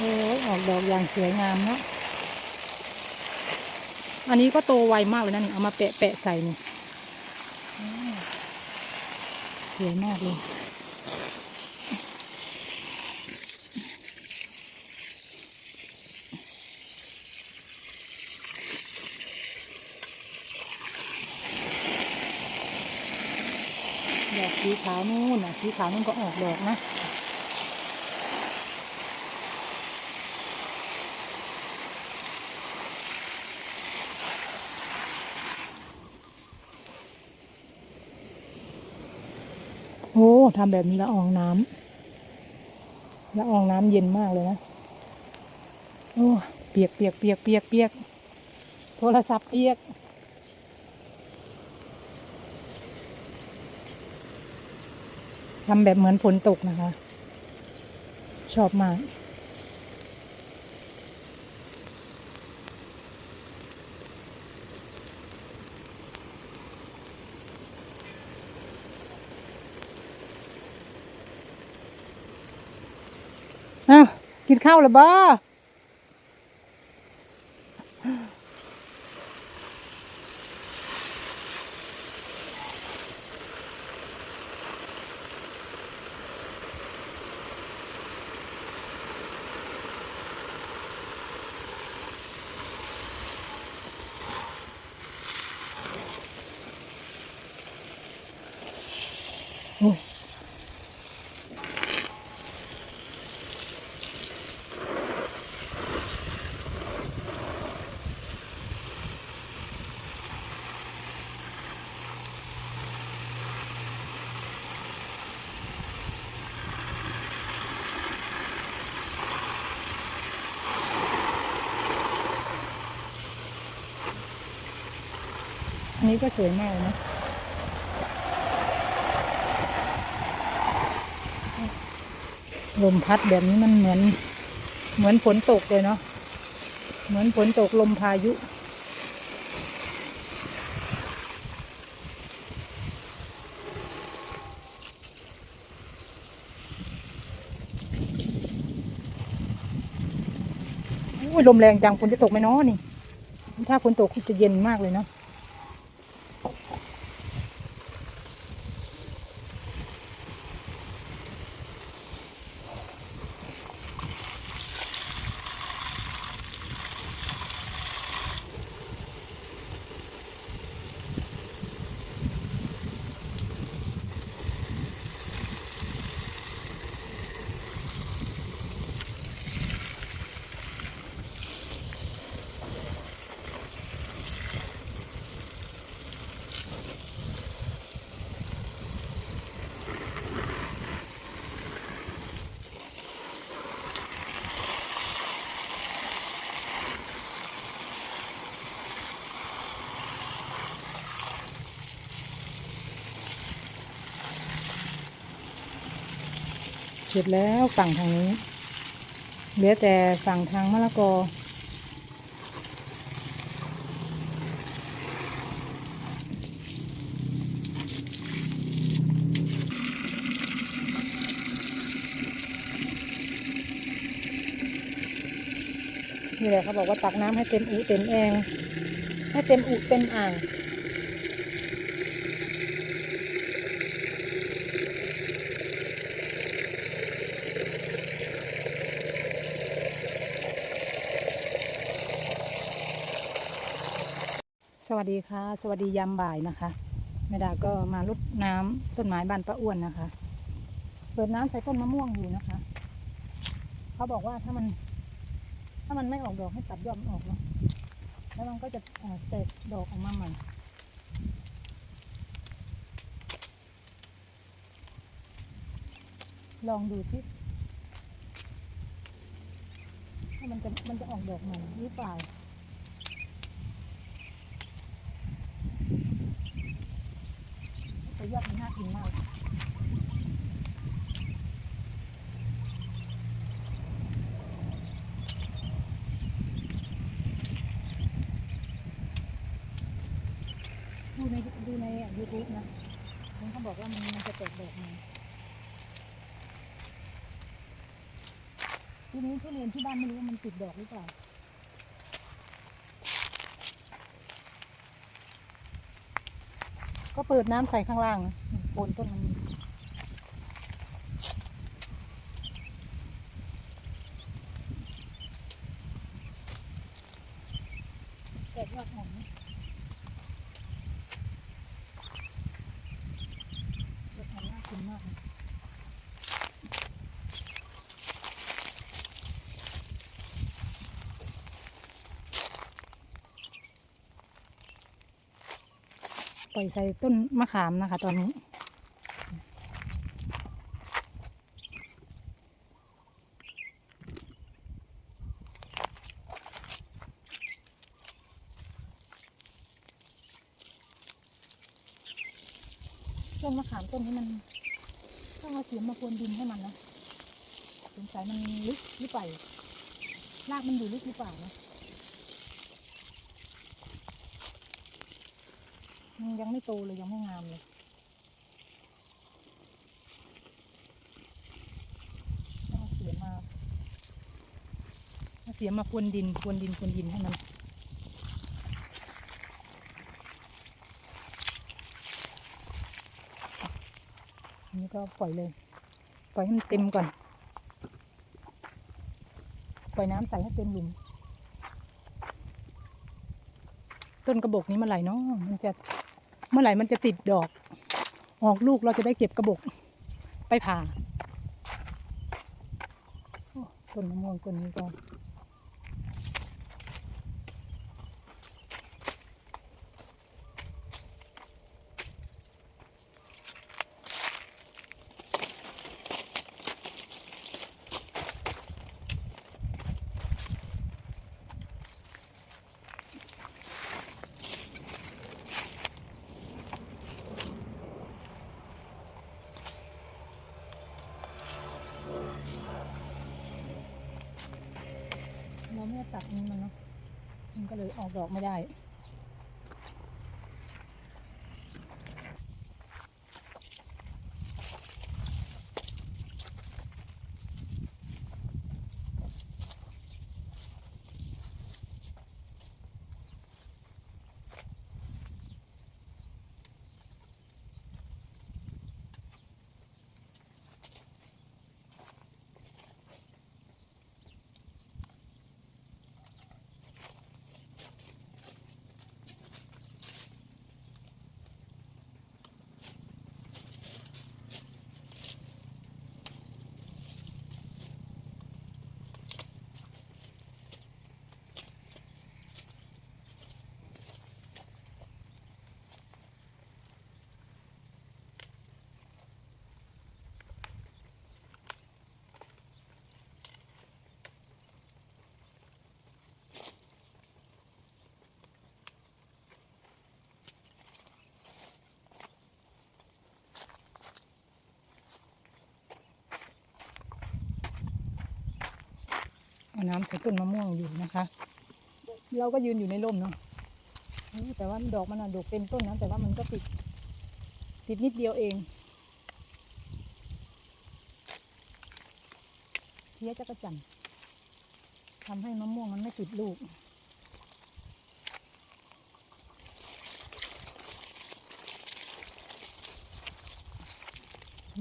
โอ้ออกดอกอย่างสวยงามเนาะอันนี้ก็โตไวมากเลยนะนี่เอามาแปะแปะใส่นี่สวยมากเลยดอกสีขาวนู่นน่ะสีขาวนู่นก็ออกดอกนะ ทำแบบนี้ละอองน้ำละอองน้ำเย็นมากเลยนะ โอ้เปียกเปียกเปียกเปียกเปียกโทรศัพท์เปียกทำแบบเหมือนฝนตกนะคะ ชอบมาก อ้าวกินข้าวหรือบ้ นนี้ก็สวยมากเลยนะลมพัดแบบนี้มันเหมือน เหมือนฝนตกเลยเนาะเหมือนฝนตกลมพายุโอ้ยลมแรงจังฝนจะตกไหมเนาะนี่ ถ้าฝนตกจะเย็นมากเลยเนาะ เสร็จแล้วฝั่งทางนี้ เหลือแต่ฝั่งทางมะละกอ นี่แหละเขาบอกว่าตักน้ำให้เต็มอุเต็มแอง ให้เต็มอุเต็มอ่าง สวัสดีค่ะ สวัสดียามบ่ายนะคะแม่ดาก็มารดน้ำต้นไม้บานป้าอ้วนนะคะ เปิดน้ำใส่ต้นมะม่วงอยู่นะคะ เขาบอกว่าถ้ามัน ถ้ามันไม่ออกดอกให้ตัดยอดมันออกเนาะแล้วมันก็จะแตกดอกออกมาใหม่ลองดูที่ถ้ามันจะมันจะออกดอกใหม่หรือเปล่า แต่ยอดมันน่ากินมากดูในดูในยูทูบนะมันเขาบอกว่ามันมันจะแตกดอกมาทีนี้ทุเรียนที่บ้านไม่รู้ว่ามันติดดอกหรือเปล่า เปิดน้ำใส่ข้างล่างนะโคนต้นมันแตกยอดหอมนะยอดหอมน่ากินมากเลย ปล่อยใส่ต้นมะขามนะคะ ตอนนี้ ต้นมะขามต้นนี้มันต้องเอาเสียมมาพรวนดินให้มันนะสงสัยมันลึกหรือเปล่ารากมันอยู่ลึกหรือเปล่านะมัน ยังไม่โตเลยยังไม่งามเลยต้องเสียมาเสียมาพรวนดินพรวนดินพรวนดินให้มันอันนี้ก็ปล่อยเลย ปล่อยให้มันเต็มก่อน ปล่อยน้ำใส่ให้เต็มหลุม ต้นกระบอกนี้มื่อไหร่เนาะมันจะ เมื่อไหร่มันจะติดดอก ออกลูกเราจะได้เก็บกระบอกไปผ่าต้นมะม่วงต้นนี้ก็เราไม่ได้ตัดมันมันเนาะมันก็ เลยออกดอกไม่ได้ เอาน้ำใส่ต้นมะม่วงอยู่นะคะ เราก็ยืนอยู่ในร่มเนาะแต่ว่าดอกมันอะดอกเต็มต้นนะแต่ว่ามันก็ติด ติดนิดเดียวเองเพี้ยจักระจันทำให้มะม่วงมันไม่ติดลูก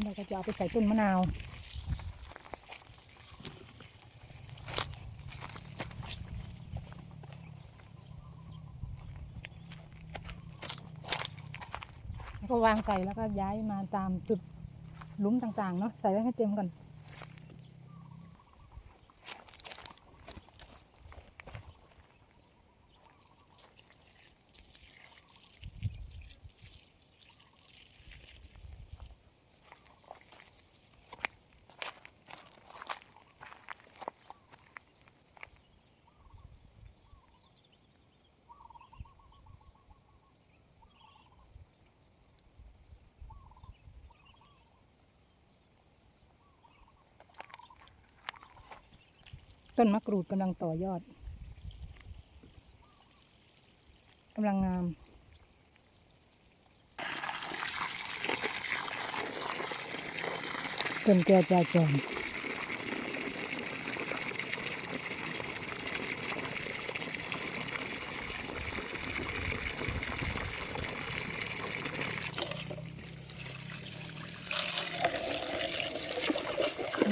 เราก็จะเอาไปใส่ต้นมะนาว วก็วางใส่แล้วก็ย้ายมาตามจุดหลุมต่างๆเนาะใส่ไว้ให้เต็มก่อน ต้นมะกรูดกำลังต่อยอดกำลังงามต้นแก้วจาจอม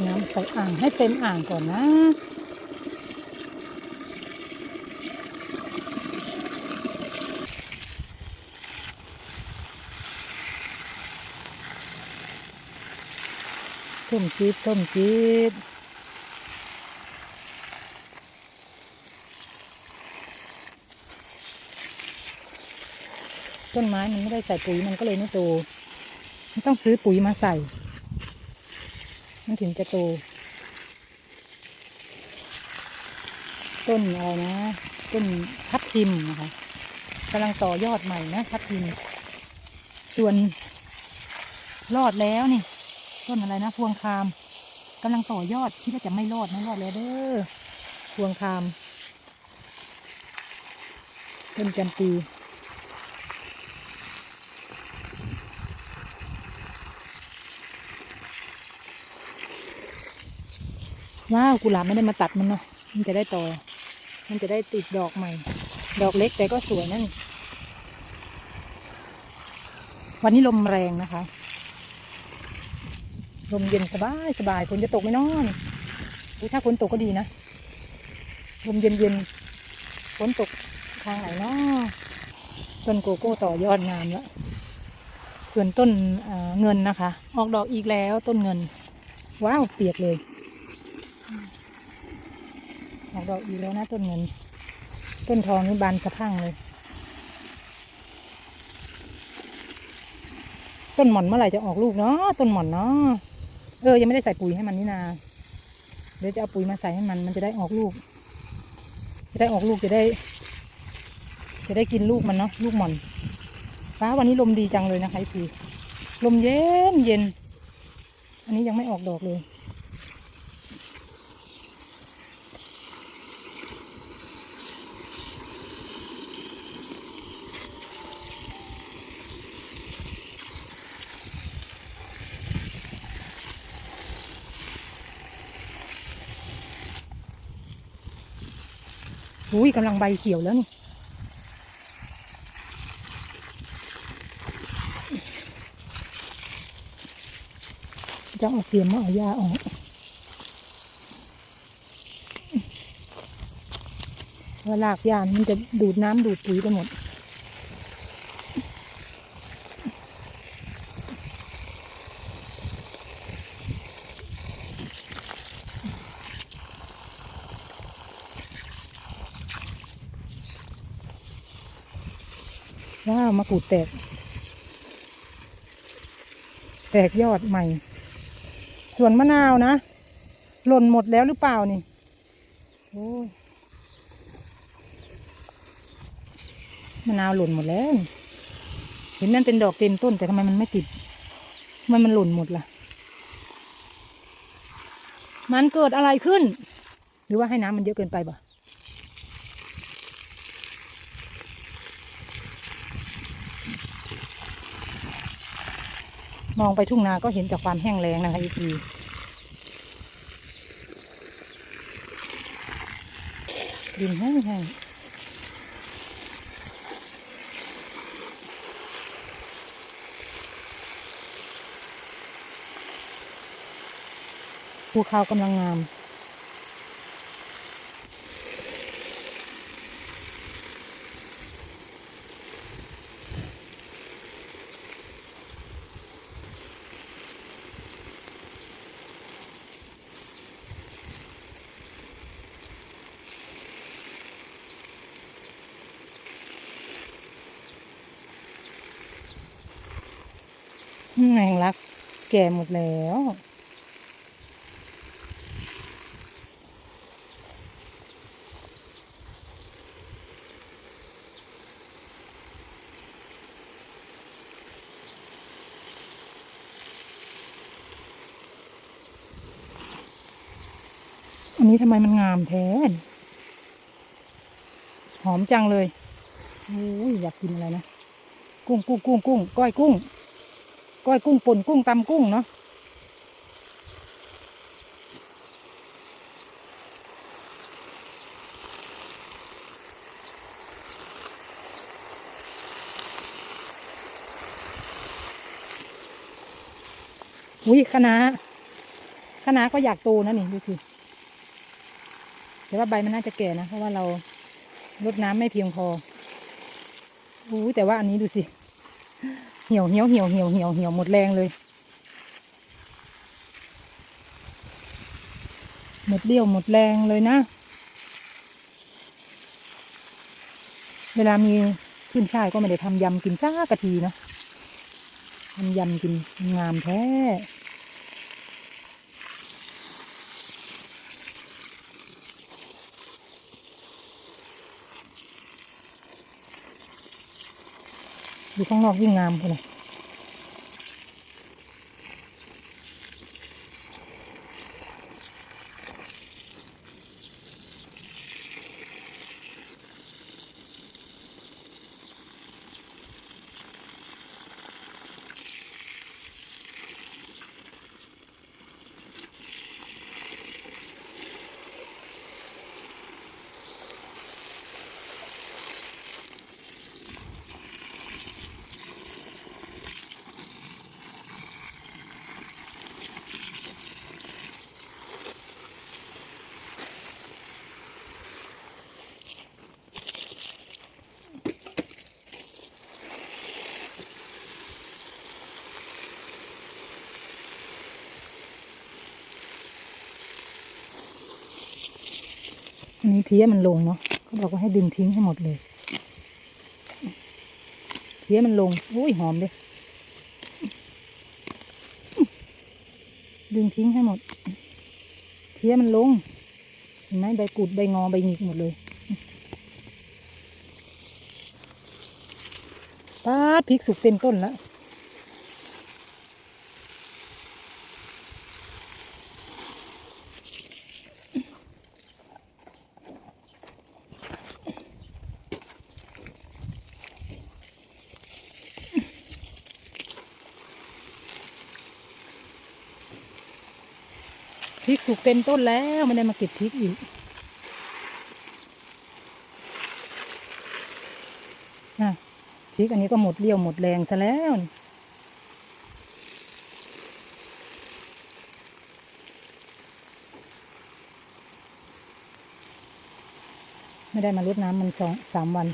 น้ำใส่อ่างให้เต็มอ่างก่อนนะ ต้มจี๊ดต้มจี๊ดต้นไม้มันไม่ได้ใส่ปุ๋ยมันก็เลยไม่โต มันต้องซื้อปุ๋ยมาใส่ มันถึงจะโต ต้นอะไรนะ ต้นทับทิมนะคะกำลังต่อยอดใหม่นะทับทิม ส่วนรอดแล้วนี่ ต้นอะไรนะพวงคามกำลังต่อยอดที่ว่าจะไม่รอดไม่รอดแล้วเด้อพวงคามต้นจำปีว้าวกุหลาบไม่ได้มาตัดมันเนาะมันจะได้ต่อ มันจะได้ติดดอกใหม่ ดอกเล็กแต่ก็สวยนั่น วันนี้ลมแรงนะคะ ลมเย็นสบายสบายฝนจะตกไหม่นอนอุ๊ยถ้าฝนตกก็ดีนะลมเย็นเย็นฝนตกทางไหนเนาะต้นโกโก้ต่อยอดงามแล้ว ส่วนต้นเงินนะคะ ออกดอกอีกแล้วต้นเงิน ว้าวเปียกเลย ออกดอกอีกแล้วนะต้นเงิน ต้นทองนี่บานสะพั่งเลย ต้นหม่อนเมื่อไหร่จะออกลูกเนาะต้นหม่อนเนาะ เออ ยังไม่ได้ใส่ปุ๋ยให้มันนี่นา เดี๋ยวจะเอาปุ๋ยมาใส่ให้มัน มันจะได้ออกลูก จะได้ออกลูกจะได้ จะได้กินลูกมันเนาะ ลูกหม่อน ฟ้าวันนี้ลมดีจังเลยนะคะพี่ลมเย็นเย็น อันนี้ยังไม่ออกดอกเลย อุ้ยกำลังใบเขียวแล้วนี่จะเอาเสียมมาเอายาออกเวลากหญ้ามันจะดูดน้ำดูดปุ๋ยไปหมด ว้าวมะกรูดแตก แตกยอดใหม่ ส่วนมะนาวนะ หล่นหมดแล้วหรือเปล่านี่โอ้ยมะนาวหล่นหมดแล้ว เห็นนั่นเป็นดอกเต็มต้นแต่ทำไมมันไม่ติดทำไมมันหล่นหมดล่ะ มันเกิดอะไรขึ้น หรือว่าให้น้ำมันเยอะเกินไปบ่ มองไปทุ่งนาก็เห็นจากความแห้งแล้งนะคะอีพีดินแห้งๆภูเขากำลังงาม อืมแมงลัก แก่หมดแล้ว อันนี้ทำไมมันงามแท้หอมจังเลย โอ้ยอยากกินอะไรนะ กุ้งกุ้งกุ้งกุ้งก้อยกุ้ง ก้อยกุ้งป่นกุ้งตำกุ้งเนาะอุ้ยคะน้าคะน้าก็อยากโตนะนี่ดูสิแต่ว่าใบมันน่าจะแก่นะ เพราะว่าเรารดน้ำไม่เพียงพออู้แต่ว่าอันนี้ดูสิ เหี่ยวเหี่ยวเหี่ยวเหี่ยวเหี่ยวเหี่ยวหมดแรงเลย หมดเดี่ยวหมดแรงเลยนะ เวลามีขึ้นช่ายก็ไม่ได้ทำยำกินซ่ากะทีเนาะทำยำกินงามแท้ อยู่ข้างนอกยิ่งงามเลย นนี้เพี้ยมันลงเนาะเขาบอกว่าให้ดึงทิ้งให้หมดเลย เพี้ยมันลงอุ้ยหอมเลยดึงทิ้งให้หมด เพี้ยมันลงเห็นไหมใบกุดใบงอใบหงิกหมดเลยปาดพริกสุกเต็มต้นแล้ว พริกสุกเต็มต้นแล้วไม่ได้มาเก็บพริกอีกนะพริกอันนี้ก็หมดเรี่ยวหมดแรงซะแล้วไม่ได้มารดน้ำมันสองสามวัน